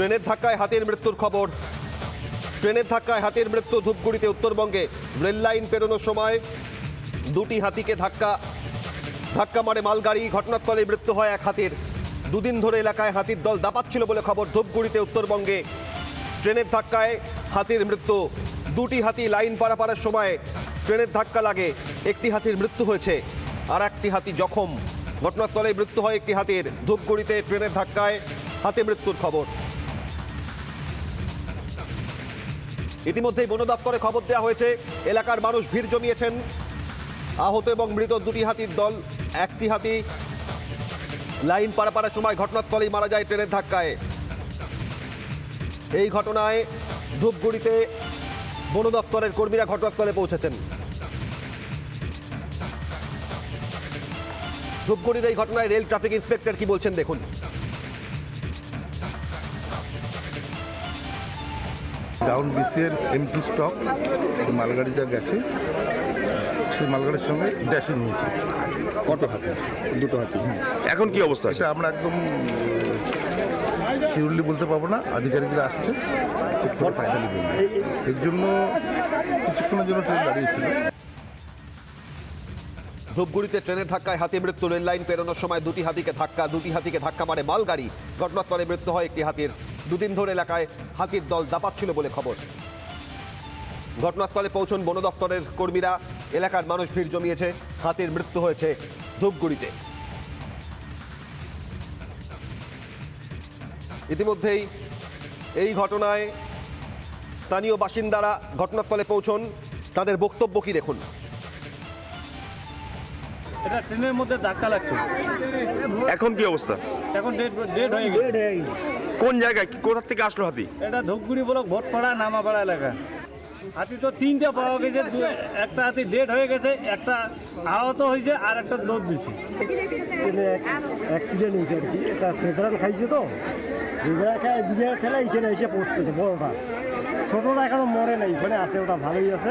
ট্রেনের ধাক্কায় হাতির মৃত্যুর খবর। ট্রেনের ধাক্কায় হাতির মৃত্যু ধূপগুড়িতে উত্তরবঙ্গে। রেল লাইন পেরোনোর সময় দুটি হাতিকে ধাক্কা ধাক্কা মারে মালগাড়ি ঘটনাস্থলে মৃত্যু হয় এক হাতির। দুদিন ধরে এলাকায় হাতির দল দাপাচ্ছিল বলে খবর ধূপগুড়িতে উত্তরবঙ্গে। ট্রেনের ধাক্কায় হাতির মৃত্যু। দুটি হাতি লাইন পারাপারের সময় ট্রেনের ধাক্কা লাগে, একটি হাতির মৃত্যু হয়েছে, আর একটি হাতি জখম। ঘটনাস্থলে মৃত্যু হয় একটি হাতির। ধূপগুড়িতে ট্রেনের ধাক্কায় হাতি মৃত্যুর খবর। ইতিমধ্যেই বন দপ্তরে খবর দেওয়া হয়েছে, এলাকার মানুষ ভিড় জমিয়েছেন। আহত এবং মৃত দুটি হাতির দল, একটি হাতি লাইন পারাপারের সময় ঘটনাস্থলেই মারা যায় ট্রেনের ধাক্কায়। এই ঘটনায় ধূপগুড়িতে বন দপ্তরের কর্মীরা ঘটনাস্থলে পৌঁছেছেন। ধূপগুড়ির এই ঘটনায় রেল ট্রাফিক ইন্সপেক্টর কি বলছেন দেখুন। ডাউন বিসিএর এমটি স্টক মালগাড়ি মালগাড়িটা গেছে। সেই মালগাড়ির সঙ্গে ড্যাশিং হয়েছে কত হাতে? দুটো হাতে। এখন কি অবস্থা আছে? আমরা একদম শিউরলি বলতে পারব না। আধিকারিকরা আসছে। ফাইনালি এর জন্য কিছুক্ষণের জন্য ট্রেন দাঁড়িয়েছিল। ধূপগুড়িতে ট্রেনের ধাক্কায় হাতি মৃত্যু রেল লাইন পেরোনোর সময় দুটি হাতিকে ধাক্কা, দুটি হাতিকে ধাক্কা মারে মালগাড়ি। ঘটনাস্থলে মৃত্যু হয় একটি হাতির। দুদিন ধরে এলাকায় হাতির দল দাপাচ্ছিল বলে খবর। ঘটনাস্থলে পৌঁছন বন দপ্তরের কর্মীরা। এলাকার মানুষ ভিড় জমিয়েছে, হাতির মৃত্যু হয়েছে ধূপগুড়িতে। ইতিমধ্যেই এই ঘটনায় স্থানীয় বাসিন্দারা ঘটনাস্থলে পৌঁছন। তাদের বক্তব্য কি দেখুন? এটা ট্রেনের মধ্যে ধাক্কা লাগছে। এখন কি অবস্থা? এখন ডেট ডেট হয়ে গেছে। কোন জায়গায়? কোথা থেকে আসলো হাতি? এটা ধূপগুড়ি ব্লক ভোটপাড়া নামাপাড়া এলাকা। হাতি তো তিনটে পাওয়া গেছে একটা হাতি ডেট হয়ে গেছে একটা আহত হয়েছে আর একটা দৌড় দিছে। অ্যাক্সিডেন্ট হয়েছে আর কি। এটা ফেদারাল খাইছে তো। ফেদারাল খায় দুধে খেলা এখানে এসে পড়ছে বড়টা। ছোটটা এখনও মরে নাই ওখানে আছে ওটা ভালোই আছে।